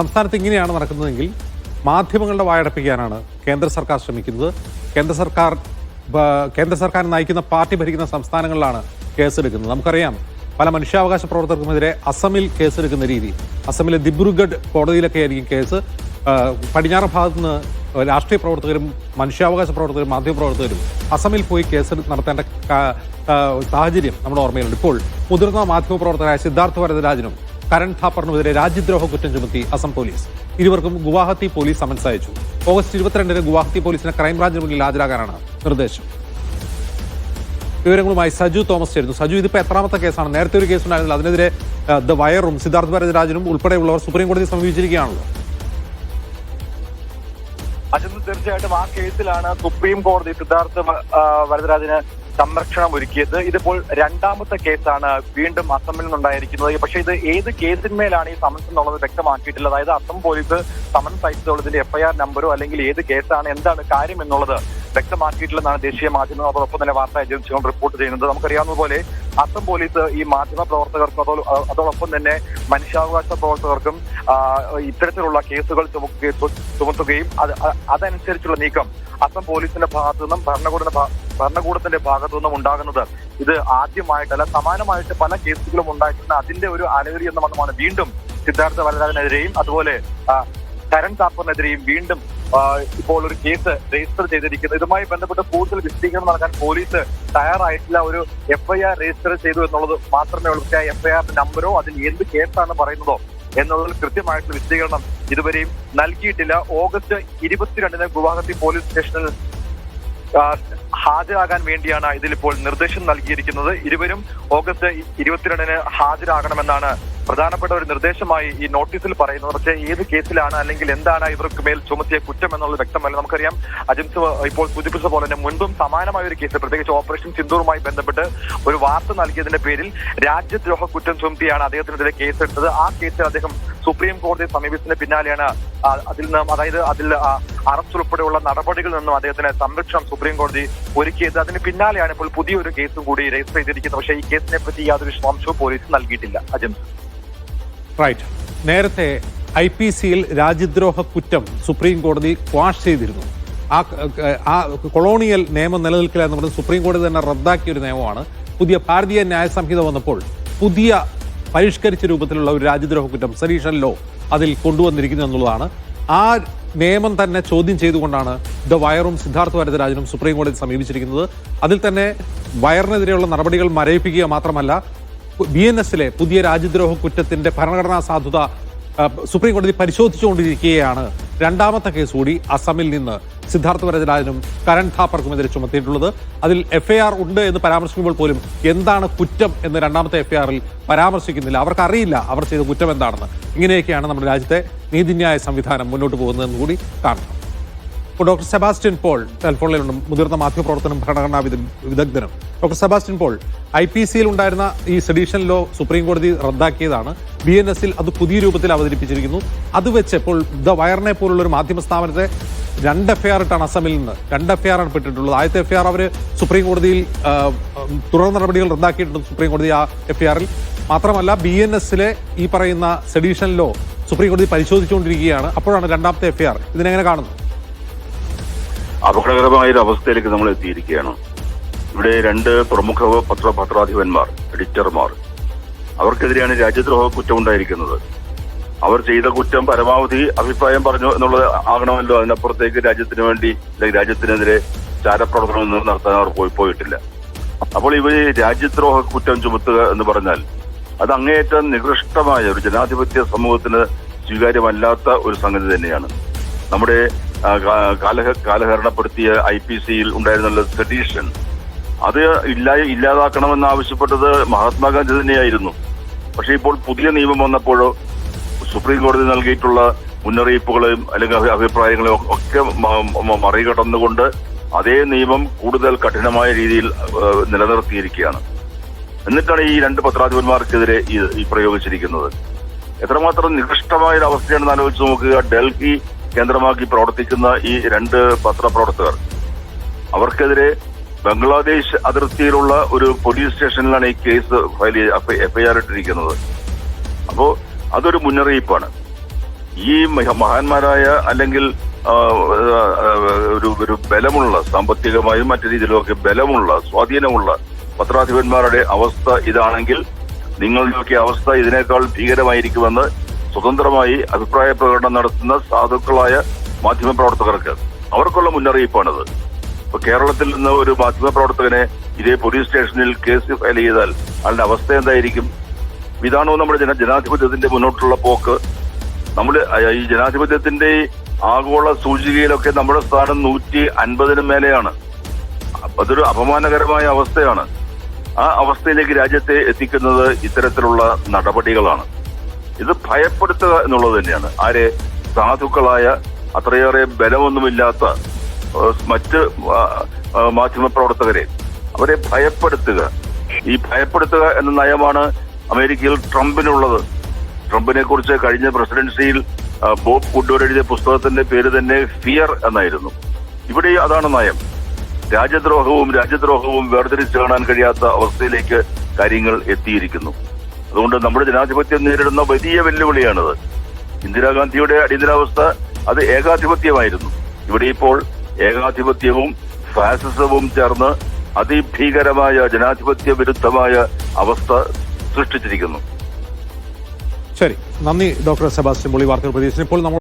സംസ്ഥാനത്ത് ഇങ്ങനെയാണ് നടക്കുന്നതെങ്കിൽ മാധ്യമങ്ങളുടെ വായടപ്പിക്കാനാണ് കേന്ദ്ര സർക്കാർ ശ്രമിക്കുന്നത്. കേന്ദ്ര സർക്കാർ കേന്ദ്ര സർക്കാർ നയിക്കുന്ന പാർട്ടി ഭരിക്കുന്ന സംസ്ഥാനങ്ങളിലാണ് കേസെടുക്കുന്നത്. നമുക്കറിയാം പല മനുഷ്യാവകാശ പ്രവർത്തകർക്കുമെതിരെ അസമിൽ കേസെടുക്കുന്ന രീതി. അസമിലെ ദിബ്രുഗഡ് കോടതിയിലൊക്കെ ആയിരിക്കും കേസ് പടിഞ്ഞാറ് ഭാഗത്ത് നിന്ന് രാഷ്ട്രീയ പ്രവർത്തകരും മനുഷ്യാവകാശ പ്രവർത്തകരും മാധ്യമപ്രവർത്തകരും അസമിൽ പോയി കേസ് നടത്തേണ്ട സാഹചര്യം നമ്മുടെ ഓർമ്മയിലുണ്ട്. ഇപ്പോൾ മുതിർന്ന മാധ്യമപ്രവർത്തകരായ സിദ്ധാർത്ഥ വരദരാജനും കരൺ ഥാപ്പറിനുമെതിരെ രാജ്യദ്രോഹ കുറ്റം ചുമത്തി അസം പോലീസ്. ഇരുവർക്കും ഗുവാഹത്തി പോലീസ് സമൻസ് അയച്ചു. ഓഗസ്റ്റ് ഇരുപത്തിരണ്ടിന് ഗുവാഹത്തി പോലീസിന് ക്രൈംബ്രാഞ്ചിന് മുന്നിൽ ഹാജരാകാനാണ് നിർദ്ദേശം. വിവരങ്ങളുമായി സജു തോമസ് ചേരുന്നു. സജു ഇതിപ്പോ എത്രാമത്തെ കേസാണ്? നേരത്തെ ഒരു കേസ് ഉണ്ടായിരുന്നില്ല അതിനെതിരെ ദ വയറും സിദ്ധാർത്ഥ ഭരതരാജനും ഉൾപ്പെടെയുള്ളവർ സുപ്രീം കോടതി സമീപിച്ചിരിക്കുകയാണല്ലോ. അജന്ത് തീർച്ചയായിട്ടും ആ കേസിലാണ് സുപ്രീം കോടതി സിദ്ധാർത്ഥ വരദരാജന് സംരക്ഷണം ഒരുക്കിയത്. ഇതിപ്പോൾ രണ്ടാമത്തെ കേസാണ് വീണ്ടും അസമിൽ നിന്നുണ്ടായിരിക്കുന്നത്. പക്ഷേ ഇത് ഏത് കേസിന്മേലാണ് ഈ സമൻസ് എന്നുള്ളത് വ്യക്തമാക്കിയിട്ടില്ല. അതായത് അസം പോലീസ് സമൻസ് അയച്ചതുള്ളതിന്റെ എഫ്ഐആർ നമ്പറോ അല്ലെങ്കിൽ ഏത് കേസാണ് എന്താണ് കാര്യം എന്നുള്ളത് വ്യക്തമാക്കിയിട്ടില്ലെന്നാണ് ദേശീയ മാധ്യമം അതോടൊപ്പം തന്നെ വാർത്താ ഏജൻസികൾ റിപ്പോർട്ട് ചെയ്യുന്നത്. നമുക്കറിയാവുന്നതുപോലെ അസം പോലീസ് ഈ മാധ്യമ പ്രവർത്തകർക്കും അതോ അതോടൊപ്പം തന്നെ മനുഷ്യാവകാശ പ്രവർത്തകർക്കും ഇത്തരത്തിലുള്ള കേസുകൾ ചുമക്കുകയും ചുമത്തുകയും അത് അതനുസരിച്ചുള്ള നീക്കം അസം പോലീസിന്റെ ഭാഗത്തു നിന്നും ഭരണകൂട ഭരണകൂടത്തിന്റെ ഭാഗത്തു നിന്നും ഉണ്ടാകുന്നത്. ഇത് ആദ്യമായിട്ടല്ല സമാനമായിട്ട് പല കേസുകളും ഉണ്ടായിട്ടുണ്ട്. അതിന്റെ ഒരു അലവരി എന്ന വണ്ണമാണ് വീണ്ടും സിദ്ധാർത്ഥ വരരാജനെതിരെയും അതുപോലെ കരൺ താപ്പറിനെതിരെയും വീണ്ടും ഇപ്പോൾ ഒരു കേസ് രജിസ്റ്റർ ചെയ്തിരിക്കുന്നത് ഇതുമായി ബന്ധപ്പെട്ട് കൂടുതൽ വിശദീകരണം നൽകാൻ പോലീസ് തയ്യാറായിട്ടില്ല. ഒരു എഫ്ഐആർ രജിസ്റ്റർ ചെയ്തു എന്നുള്ളത് മാത്രമേ ഉള്ളൂ. പക്ഷേ ആ എഫ്ഐആർ നമ്പറോ അതിൽ എന്ത് കേസാണ് പറയുന്നതോ എന്നുള്ളതിൽ കൃത്യമായിട്ടുള്ള വിശദീകരണം ഇതുവരെയും നൽകിയിട്ടില്ല. ഓഗസ്റ്റ് ഇരുപത്തിരണ്ടിന് ഗുവാഹത്തി പോലീസ് സ്റ്റേഷനിൽ ഹാജരാകാൻ വേണ്ടിയാണ് ഇതിലിപ്പോൾ നിർദ്ദേശം നൽകിയിരിക്കുന്നത്. ഇരുവരും ഓഗസ്റ്റ് ഇരുപത്തിരണ്ടിന് ഹാജരാകണമെന്നാണ് പ്രധാനപ്പെട്ട ഒരു നിർദ്ദേശമായി ഈ നോട്ടീസിൽ പറയുന്നത് പക്ഷേ ഏത് കേസിലാണ് അല്ലെങ്കിൽ എന്താണ് ഇവർക്ക് മേൽ ചുമത്തിയ കുറ്റം എന്നുള്ളത് വ്യക്തമല്ല. നമുക്കറിയാം അജിംസ് ഇപ്പോൾ സൂചിപ്പിച്ച പോലെ തന്നെ മുൻപും സമാനമായ ഒരു കേസ് പ്രത്യേകിച്ച് ഓപ്പറേഷൻ സിന്ദൂറുമായി ബന്ധപ്പെട്ട് ഒരു വാർത്ത നൽകിയതിന്റെ പേരിൽ രാജ്യദ്രോഹ കുറ്റം ചുമത്തിയാണ് അദ്ദേഹത്തിനെതിരെ കേസെടുത്തത്. ആ കേസിൽ അദ്ദേഹം സുപ്രീം കോടതി സമീപിച്ചതിന് പിന്നാലെയാണ് അതിൽ നിന്നും അതായത് അതിൽ അറസ്റ്റ് ഉൾപ്പെടെയുള്ള നടപടികളിൽ നിന്നും അദ്ദേഹത്തിന് സംരക്ഷണം സുപ്രീം കോടതി ഒരുക്കിയത്. അതിന് പിന്നാലെയാണ് ഇപ്പോൾ പുതിയൊരു കേസും കൂടി രജിസ്റ്റർ ചെയ്തിരിക്കുന്നത്. പക്ഷേ ഈ കേസിനെ പറ്റി യാതൊരു വിശദാംശവും പോലീസ് നൽകിയിട്ടില്ല. അജിംസ് റൈറ്റ്. നേരത്തെ ഐ പി സിയിൽ രാജ്യദ്രോഹ കുറ്റം സുപ്രീം കോടതി ക്വാഷ് ചെയ്തിരുന്നു. ആ ആ കൊളോണിയൽ നിയമം നിലനിൽക്കില്ല എന്ന് പറഞ്ഞ് സുപ്രീം കോടതി തന്നെ റദ്ദാക്കിയ ഒരു നിയമമാണ്. പുതിയ ഭാരതീയ ന്യായ സംഹിത വന്നപ്പോൾ പുതിയ പരിഷ്കരിച്ച രൂപത്തിലുള്ള ഒരു രാജ്യദ്രോഹ കുറ്റം സരീഷൻ ലോ അതിൽ കൊണ്ടുവന്നിരിക്കുന്നു എന്നുള്ളതാണ്. ആ നിയമം തന്നെ ചോദ്യം ചെയ്തുകൊണ്ടാണ് ദ വയറും സിദ്ധാർത്ഥ വരദരാജനും സുപ്രീം കോടതി സമീപിച്ചിരിക്കുന്നത്. അതിൽ തന്നെ വയറിനെതിരെയുള്ള നടപടികൾ മരവിപ്പിക്കുക മാത്രമല്ല ബി എൻ എസിലെ പുതിയ രാജ്യദ്രോഹ കുറ്റത്തിന്റെ ഭരണഘടനാ സാധുത സുപ്രീം കോടതി പരിശോധിച്ചുകൊണ്ടിരിക്കുകയാണ്. രണ്ടാമത്തെ കേസ് കൂടി അസമിൽ നിന്ന് സിദ്ധാർത്ഥ വരദരാജനും കരൺ ഥാപ്പർക്കുമെതിരെ ചുമത്തിയിട്ടുള്ളത്. അതിൽ എഫ്ഐആർ ഉണ്ട് എന്ന് പരാമർശിക്കുമ്പോൾ പോലും എന്താണ് കുറ്റം എന്ന് രണ്ടാമത്തെ എഫ്ഐആറിൽ പരാമർശിക്കുന്നില്ല. അവർക്കറിയില്ല അവർ ചെയ്ത കുറ്റം എന്താണെന്ന്. ഇങ്ങനെയൊക്കെയാണ് നമ്മുടെ രാജ്യത്തെ നീതിന്യായ സംവിധാനം മുന്നോട്ട് പോകുന്നതെന്ന് കൂടി കാണണം ഇപ്പോൾ ഡോക്ടർ സെബാസ്റ്റ്യൻ പോൾ ടെലിഫോണിലുണ്ട് മുതിർന്ന മാധ്യമപ്രവർത്തനം ഭരണഘടനാ വിദ- വിദഗ്ധനും. Doctor Sebastian Paul I P സിയിൽ ഉണ്ടായിരുന്ന ഈ സെഡീഷൻ ലോ സുപ്രീം കോടതി റദ്ദാക്കിയതാണ്. ബി എൻ എസിൽ അത് പുതിയ രൂപത്തിൽ അവതരിപ്പിച്ചിരിക്കുന്നു. അത് വെച്ച് ഇപ്പോൾ ദ വയറിനെ പോലുള്ള ഒരു മാധ്യമ സ്ഥാപനത്തെ രണ്ട് എഫ്ഐആർ ഇട്ടാണ് അസമിൽ നിന്ന് രണ്ട് എഫ്ഐആർ ആണ് പെട്ടിട്ടുള്ളത്. ആദ്യത്തെ എഫ്ഐആർ അവർ സുപ്രീം കോടതിയിൽ തുടർ നടപടികൾ റദ്ദാക്കിയിട്ടുണ്ട് സുപ്രീം കോടതി ആ എഫ്ഐആറിൽ മാത്രമല്ല ബി എൻ എസിലെ ഈ പറയുന്ന സെഡീഷൻ ലോ സുപ്രീം കോടതി പരിശോധിച്ചുകൊണ്ടിരിക്കുകയാണ്. അപ്പോഴാണ് രണ്ടാമത്തെ എഫ്ഐആർ ഇതിനെങ്ങനെ കാണുന്നു? അപകടകരമായ ഒരു അവസ്ഥയിലേക്ക് നമ്മൾ എത്തിയിരിക്കുകയാണ്. ഇവിടെ രണ്ട് പ്രമുഖ പത്ര പത്രാധിപന്മാർ എഡിറ്റർമാർ. അവർക്കെതിരെയാണ് രാജ്യദ്രോഹ കുറ്റം ഉണ്ടായിരിക്കുന്നത് അവർ ചെയ്ത കുറ്റം പരമാവധി അഭിപ്രായം പറഞ്ഞു എന്നുള്ളത് ആകണമല്ലോ. അതിനപ്പുറത്തേക്ക് രാജ്യത്തിന് വേണ്ടി അല്ലെങ്കിൽ രാജ്യത്തിനെതിരെ ചാരപ്രവർത്തനമൊന്നും നടത്താൻ അവർ പോയി പോയിട്ടില്ല. അപ്പോൾ ഇവർ രാജ്യദ്രോഹ കുറ്റം ചുമത്തുക എന്ന് പറഞ്ഞാൽ അത് അങ്ങേയറ്റം നികൃഷ്ടമായ ഒരു ജനാധിപത്യ സമൂഹത്തിന് സ്വീകാര്യമല്ലാത്ത ഒരു സംഗതി തന്നെയാണ്. നമ്മുടെ കാലഹരണപ്പെടുത്തിയ ഐ പി സിയിൽ ഉണ്ടായിരുന്നുള്ള സെഡീഷൻ അത് ഇല്ലാ ഇല്ലാതാക്കണമെന്ന് ആവശ്യപ്പെട്ടത് മഹാത്മാഗാന്ധി തന്നെയായിരുന്നു പക്ഷേ ഇപ്പോൾ പുതിയ നിയമം വന്നപ്പോഴോ സുപ്രീം കോടതി നൽകിയിട്ടുള്ള മുന്നറിയിപ്പുകളെയും അല്ലെങ്കിൽ അഭി- അഭിപ്രായങ്ങളെയും ഒക്കെ മറികടന്നുകൊണ്ട് അതേ നിയമം കൂടുതൽ കഠിനമായ രീതിയിൽ നിലനിർത്തിയിരിക്കുകയാണ്. എന്നിട്ടാണ് ഈ രണ്ട് പത്രാധിപന്മാർക്കെതിരെ ഈ പ്രയോഗിച്ചിരിക്കുന്നത്. എത്രമാത്രം നികൃഷ്ടമായ ഒരു അവസ്ഥയാണെന്ന് ആലോചിച്ച് നോക്കുക. ഡൽഹി കേന്ദ്രമാക്കി പ്രവർത്തിക്കുന്ന ഈ രണ്ട് പത്രപ്രവർത്തകർ അവർക്കെതിരെ ബംഗ്ലാദേശ് അതിർത്തിയിലുള്ള ഒരു പോലീസ് സ്റ്റേഷനിലാണ് ഈ കേസ് ഫയൽ എഫ്ഐആർ ഇട്ടിരിക്കുന്നത്. അപ്പോ അതൊരു മുന്നറിയിപ്പാണ്. ഈ മഹ- മഹാന്മാരായ അല്ലെങ്കിൽ ഒരു ഒരു ബലമുള്ള സാമ്പത്തികമായും മറ്റു രീതിയിലുമൊക്കെ ബലമുള്ള സ്വാധീനമുള്ള പത്രാധിപന്മാരുടെ അവസ്ഥ ഇതാണെങ്കിൽ നിങ്ങളുടെയൊക്കെ അവസ്ഥ ഇതിനേക്കാൾ ഭീകരമായിരിക്കുമെന്ന് സ്വതന്ത്രമായി അഭിപ്രായ പ്രകടനം നടത്തുന്ന സാധുക്കളായ മാധ്യമപ്രവർത്തകർക്ക് അവർക്കുള്ള മുന്നറിയിപ്പാണിത്. ഇപ്പൊ കേരളത്തിൽ നിന്ന് ഒരു മാധ്യമപ്രവർത്തകനെ ഇതേ പോലീസ് സ്റ്റേഷനിൽ കേസ് ഫയൽ ചെയ്താൽ അതിന്റെ അവസ്ഥ എന്തായിരിക്കും? ഇതാണോ നമ്മുടെ ജന ജനാധിപത്യത്തിന്റെ മുന്നോട്ടുള്ള പോക്ക്? നമ്മൾ ഈ ജനാധിപത്യത്തിന്റെ ആഗോള സൂചികയിലൊക്കെ നമ്മുടെ സ്ഥാനം നൂറ്റി അൻപതിനും മേലെയാണ്. അതൊരു അപമാനകരമായ അവസ്ഥയാണ്. ആ അവസ്ഥയിലേക്ക് രാജ്യത്തെ എത്തിക്കുന്നത് ഇത്തരത്തിലുള്ള നടപടികളാണ്. ഇത് ഭയപ്പെടുത്തുക എന്നുള്ളത് തന്നെയാണ്. ആരെ സാധുക്കളായ അത്രയേറെ ബലമൊന്നുമില്ലാത്ത മറ്റ് മാധ്യമ പ്രവർത്തകരെ മാധ്യമപ്രവർത്തകരെ അവരെ ഭയപ്പെടുത്തുക. ഈ ഭയപ്പെടുത്തുക എന്ന നയമാണ് അമേരിക്കയിൽ ട്രംപിനുള്ളത്. ട്രംപിനെ കുറിച്ച് കഴിഞ്ഞ പ്രസിഡൻസിയിൽ ബോബ് കുഡ്വർ എഴുതിയ പുസ്തകത്തിന്റെ പേര് തന്നെ ഫിയർ എന്നായിരുന്നു. ഇവിടെ അതാണ് നയം. രാജ്യദ്രോഹവും രാജ്യദ്രോഹവും വേർതിരിച്ചു കാണാൻ കഴിയാത്ത അവസ്ഥയിലേക്ക് കാര്യങ്ങൾ എത്തിയിരിക്കുന്നു. അതുകൊണ്ട് നമ്മുടെ ജനാധിപത്യം നേരിടുന്ന വലിയ വെല്ലുവിളിയാണത്. ഇന്ദിരാഗാന്ധിയുടെ അടിയന്തരാവസ്ഥ അത് ഏകാധിപത്യമായിരുന്നു. ഇവിടെ ഇപ്പോൾ ഏകാധിപത്യവും ഫാസിസവും ചേർന്ന് അതിഭീകരമായ ജനാധിപത്യ വിരുദ്ധമായ അവസ്ഥ സൃഷ്ടിച്ചിരിക്കുന്നു. ശരി. നന്ദി ഡോക്ടർ സെബാസ്റ്റ്യൻ പൊളി വാർത്തകൾ പ്രതീക്ഷിച്ചു ഇപ്പോൾ നമ്മൾ